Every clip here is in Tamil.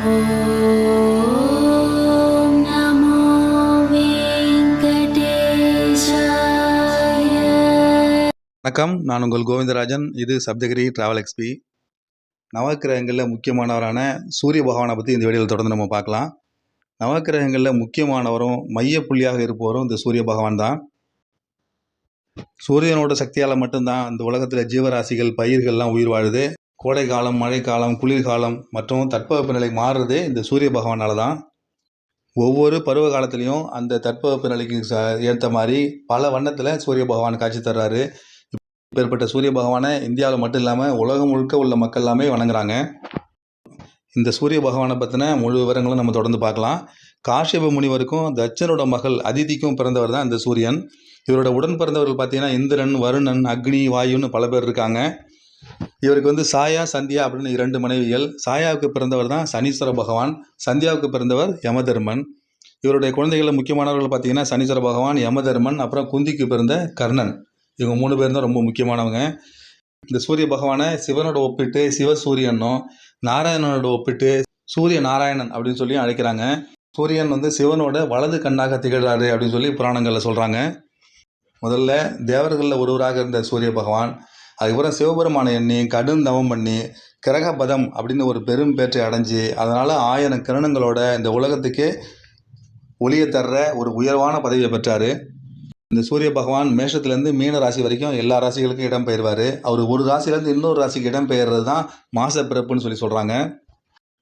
வணக்கம் நான் உங்கள் கோவிந்தராஜன். இது சப்தகிரி ட்ராவல் எக்ஸ்பி நவக்கிரகங்களில் முக்கியமானவரான சூரிய பகவானை பற்றி இந்த வீடியோவில் தொடர்ந்து நம்ம பார்க்கலாம். நவக்கிரகங்களில் முக்கியமானவரும் மைய புள்ளியாக இருப்பவரும் இந்த சூரிய பகவான் தான். சூரியனோட சக்தியால் மட்டும்தான் இந்த உலகத்தில் ஜீவராசிகள் பயிர்கள்லாம் உயிர் வாழுது. கோடைக்காலம் மழைக்காலம் குளிர்காலம் மற்றும் தட்பவெப்பநிலை மாறுறதே இந்த சூரிய பகவானால் தான். ஒவ்வொரு பருவ காலத்துலேயும் அந்த தட்பவெப்பநிலைக்கு ச ஏற்ற மாதிரி பல வண்ணத்தில் சூரிய பகவான் காட்சி தர்றாரு. இப்பேற்பட்ட சூரிய பகவானை இந்தியாவில் மட்டும் இல்லாமல் உலகம் முழுக்க உள்ள மக்கள் எல்லாமே வணங்குறாங்க. இந்த சூரிய பகவானை பற்றின முழு விவரங்களும் நம்ம தொடர்ந்து பார்க்கலாம். காஷ்யப முனிவருக்கும் தட்சனோட மகள் அதிதிக்கும் பிறந்தவர் தான் இந்த சூரியன். இவரோட உடன் பிறந்தவர்கள் பார்த்தீங்கன்னா இந்திரன் வருணன் அக்னி வாயுன்னு பல பேர் இருக்காங்க. இவருக்கு வந்து சாயா சந்தியா அப்படின்னு இரண்டு மனைவிகள். சாயாவுக்கு பிறந்தவர் தான் சனீஸ்வர பகவான் சந்தியாவுக்கு பிறந்தவர் யமதர்மன். இவருடைய குழந்தைகளில் முக்கியமானவர்கள் பார்த்தீங்கன்னா சனீஸ்வர பகவான் யமதர்மன் அப்புறம் குந்திக்கு பிறந்த கர்ணன். இவங்க மூணு பேர் தான் ரொம்ப முக்கியமானவங்க. இந்த சூரிய பகவானை சிவனோட ஒப்பிட்டு சிவசூரியனும் நாராயணனோட ஒப்பிட்டு சூரிய நாராயணன் அப்படின்னு சொல்லி அழைக்கிறாங்க. சூரியன் வந்து சிவனோட வலது கண்ணாக திகழ்றாரு அப்படின்னு சொல்லி புராணங்களில் சொல்கிறாங்க முதல்ல தேவர்களில் ஒருவராக இருந்த சூரிய பகவான் அதுக்கப்புறம் சிவபெருமானை எண்ணி கடும் தவம் பண்ணி கிரகபதம் அப்படின்னு ஒரு பெரும் பேற்றை அடைஞ்சு அதனால் ஆயிரம் கிரணங்களோட இந்த உலகத்துக்கே ஒளியை தர்ற ஒரு உயர்வான பதவியை பெற்றார். இந்த சூரிய பகவான் மேஷத்துலேருந்து மீன ராசி வரைக்கும் எல்லா ராசிகளுக்கும் இடம் பெயர்வார். அவர் ஒரு ராசியிலேருந்து இன்னொரு ராசிக்கு இடம் பெயர்றது தான் மாச பிறப்புன்னு சொல்லி சொல்கிறாங்க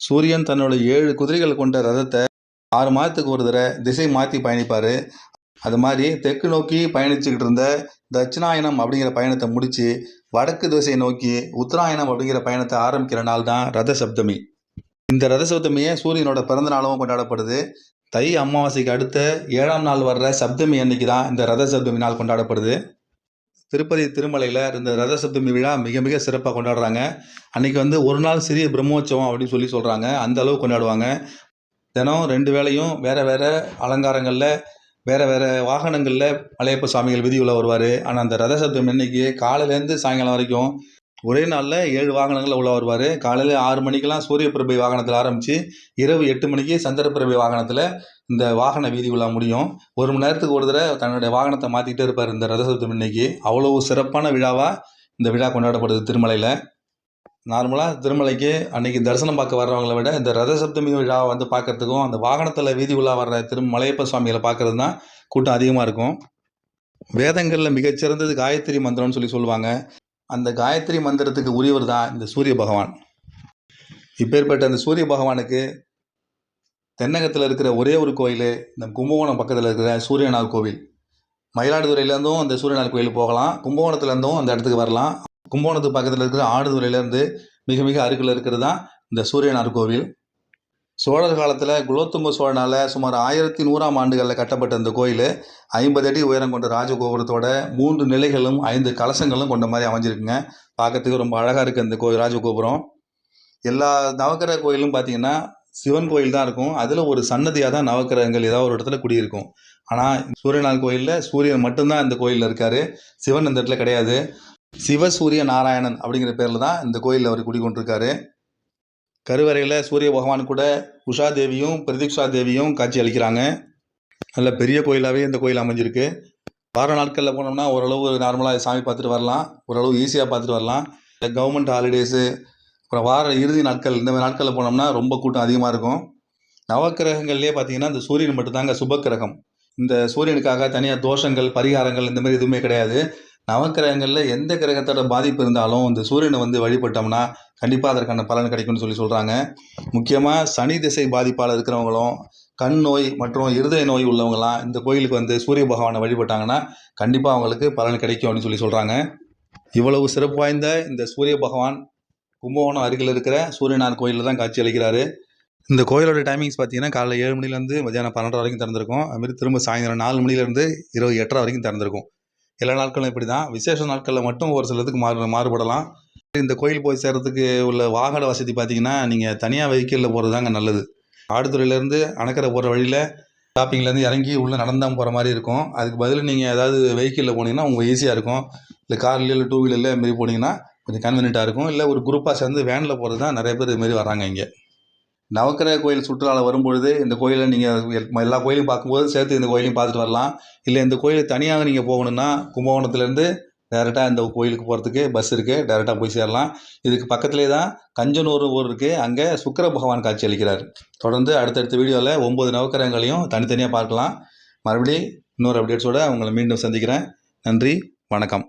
சூரியன் தன்னோட ஏழு குதிரைகள் கொண்ட ரதத்தை ஆறு மாதத்துக்கு ஒரு தடவை திசை மாற்றி பயணிப்பார். அது மாதிரி தெற்கு நோக்கி பயணிச்சுக்கிட்டு இருந்த தட்சிணாயனம் அப்படிங்கிற பயணத்தை முடித்து வடக்கு திசையை நோக்கி உத்தராயணம் அப்படிங்கிற பயணத்தை ஆரம்பிக்கிற நாள் தான் ரத சப்தமி இந்த ரத சப்தமியை சூரியனோட பிறந்த நாளும் கொண்டாடப்படுது. தை அமாவாசைக்கு அடுத்த ஏழாம் நாள் வர்ற சப்தமி அன்னைக்கு தான் இந்த ரத சப்தமி நாள் கொண்டாடப்படுது. திருப்பதி திருமலையில் இந்த ரத சப்தமி விழா மிக மிக சிறப்பாக கொண்டாடுறாங்க. அன்னைக்கு வந்து ஒரு நாள் சிறிய பிரம்மோற்சவம் அப்படின்னு சொல்லி சொல்கிறாங்க அந்த அளவு கொண்டாடுவாங்க. தினம் ரெண்டு வேளையும் வேறு வேறு அலங்காரங்களில் வேறு வேறு வாகனங்களில் மலையப்ப சுவாமிகள் வீதியுள்ள வருவார். ஆனால் அந்த ரத சப்தமி அன்னைக்கு காலையிலேருந்து சாயங்காலம் வரைக்கும். ஒரே நாளில் ஏழு வாகனங்களில் உள்ள வருவார். காலையில் ஆறு மணிக்கெல்லாம் சூரிய பிரபை வாகனத்தில் ஆரம்பித்து இரவு எட்டு மணிக்கு சந்திர பிரபை வாகனத்தில் இந்த வாகன வீதி உலா முடியும். ஒரு மணி நேரத்துக்கு ஒரு தடவை தன்னுடைய வாகனத்தை மாற்றிக்கிட்டே இருப்பார் இந்த ரத சப்தமி இன்னைக்கு. அவ்வளோ சிறப்பான விழாவாக இந்த விழா கொண்டாடப்படுது திருமலையில். நார்மலாக திருமலைக்கு அன்றைக்கி தரிசனம் பார்க்க வர்றவங்கள விட இந்த ரத சப்தமி விழாவை வந்து பார்க்கறதுக்கும் அந்த வாகனத்தில் வீதி உலா வர்ற திரு மலையப்ப சுவாமிகளை பார்க்கறது தான் கூட்டம் அதிகமாக இருக்கும். வேதங்களில் மிகச்சிறந்தது காயத்ரி மந்திரம்னு சொல்லி சொல்லுவாங்க. அந்த காயத்ரி மந்திரத்துக்கு உரியவர் தான் இந்த சூரிய பகவான். இப்பேற்பட்ட அந்த சூரிய பகவானுக்கு தென்னகத்தில் இருக்கிற ஒரே ஒரு கோயில் இந்த கும்பகோணம் பக்கத்தில் இருக்கிற சூரியனார் கோவில். மயிலாடுதுறையிலேருந்தும் அந்த சூரியனார் கோயில் போகலாம். கும்பகோணத்துலேருந்தும் அந்த இடத்துக்கு வரலாம். கும்பகோணத்துக்கு பக்கத்தில் இருக்கிற ஆடுதுறையிலேருந்து மிக மிக அருகில் இருக்கிறது தான் இந்த சூரியனார் கோவில். சோழர் காலத்தில் குலோத்துங்க சோழனால் சுமார் ஆயிரத்தி நூறாம் ஆண்டுகளில் கட்டப்பட்ட இந்த கோயில் ஐம்பது அடி உயரம் கொண்ட ராஜகோபுரத்தோட மூன்று நிலைகளும் ஐந்து கலசங்களும் கொண்ட மாதிரி அமைஞ்சிருக்குங்க. பார்க்கறதுக்கு ரொம்ப அழகாக இருக்குது இந்த கோயில் ராஜகோபுரம். எல்லா நவக்கிரக கோயிலும் பார்த்தீங்கன்னா சிவன் கோயில் தான் இருக்கும். அதில் ஒரு சன்னதியாக தான் நவக்கிரகங்கள் ஏதாவது ஒரு இடத்துல குடியிருக்கும். ஆனால் சூரியநாள் கோயிலில் சூரியன் மட்டும்தான் இந்த கோயிலில் இருக்கார். சிவன் இந்த இடத்துல கிடையாது. சிவசூரிய நாராயணன் அப்படிங்கிற பேரில் தான் இந்த கோயிலில் அவர் குடிக்கொண்டிருக்காரு கருவறையில் சூரிய பகவான் கூட உஷா தேவியும் பிரதீக்ஷா தேவியும் காட்சி அளிக்கிறாங்க. நல்ல பெரிய கோயிலாகவே இந்த கோயில் அமைஞ்சிருக்கு. வார நாட்களில் போனோம்னா ஓரளவு நார்மலாக சாமி பார்த்துட்டு வரலாம். ஓரளவு ஈஸியாக பார்த்துட்டு வரலாம். கவர்மெண்ட் ஹாலிடேஸு அப்புறம் வார இறுதி நாட்கள் இந்த மாதிரி நாட்களில் போனோம்னா ரொம்ப கூட்டம் அதிகமாக இருக்கும். நவக்கிரகங்கள்லேயே பார்த்தீங்கன்னா இந்த சூரியன் மட்டும்தாங்க சுபக்கிரகம். இந்த சூரியனுக்காக தனியாக தோஷங்கள் பரிகாரங்கள் இந்த மாதிரி எதுவுமே கிடையாது. நவக்கிரகங்களில் எந்த கிரகத்தோட பாதிப்பு இருந்தாலும் இந்த சூரியனை வந்து வழிபட்டோம்னா கண்டிப்பாக அதற்கான பலன் கிடைக்கும்னு சொல்லி சொல்கிறாங்க முக்கியமாக சனி திசை பாதிப்பால் இருக்கிறவங்களும் கண் நோய் மற்றும் இருதய நோய் உள்ளவங்களாம் இந்த கோயிலுக்கு வந்து சூரிய பகவானை வழிபட்டாங்கன்னா கண்டிப்பாக அவங்களுக்கு பலன் கிடைக்கும் அப்படின்னு சொல்லி சொல்கிறாங்க இவ்வளவு சிறப்பு வாய்ந்த இந்த சூரிய பகவான் கும்பகோணம் அருகில் இருக்கிற சூரியனார் கோயிலில் தான் காட்சி அளிக்கிறாரு. இந்த கோயிலோட டைமிங்ஸ் பார்த்தீங்கன்னா காலைல ஏழு மணிலேருந்து மத்தியானம் பன்னெண்டரை வரைக்கும் திறந்திருக்கும். அதுமாரி திரும்ப சாயந்தரம் நாலு மணிலேருந்து இரவு எட்டரை வரைக்கும் திறந்திருக்கும். எல்லா நாட்களும் இப்படி தான். விசேஷ நாட்களில் மட்டும் ஒரு சிலதுக்கு மாறு மாறுபடலாம். இந்த கோயில் போய் சேர்கிறதுக்கு உள்ள வாகன வசதி பார்த்தீங்கன்னா நீங்கள் தனியாக வெஹிக்கிளில் போகிறது தாங்க நல்லது. ஆடுதுறையிலேருந்து அணக்கரை போகிற வழியில் ஷாப்பிங்லேருந்து இறங்கி உள்ளே நடந்தாமல் போகிற மாதிரி இருக்கும். அதுக்கு பதில் நீங்கள் ஏதாவது வெஹிக்கிளில் போனீங்கன்னா உங்களுக்கு ஈஸியாக இருக்கும். இல்லை கார்லேயோ இல்லை டூ வீலர்லேயே மாரி போனீங்கன்னா கொஞ்சம் கன்வீனியண்ட்டாக இருக்கும். இல்லை ஒரு குரூப்பாக சேர்ந்து வேனில் போகிறது தான் நிறைய பேர் இதுமாரி வராங்க இங்கே. நவக்கிரக கோயில் சுற்றுலாவில் வரும்பொழுது இந்த கோயிலை நீங்கள் எல்லா கோயிலையும் பார்க்கும்போது சேர்த்து இந்த கோயிலையும் பார்த்துட்டு வரலாம். இல்லை இந்த கோயில் தனியாக நீங்கள் போகணுன்னா கும்பகோணத்துலேருந்து டேரெக்டாக இந்த கோயிலுக்கு போகிறதுக்கு பஸ் இருக்குது டேரெக்டாக போய் சேரலாம். இதுக்கு பக்கத்துலேயே தான் கஞ்சனூர் ஊர் இருக்குது அங்கே சுக்கிர பகவான் காட்சி அளிக்கிறார். தொடர்ந்து அடுத்தடுத்த வீடியோவில் ஒம்பது நவக்கிரகங்களையும் தனித்தனியாக பார்க்கலாம். மறுபடியும் இன்னொரு அப்டேட்ஸோடு உங்களை மீண்டும் சந்திக்கிறேன். நன்றி வணக்கம்.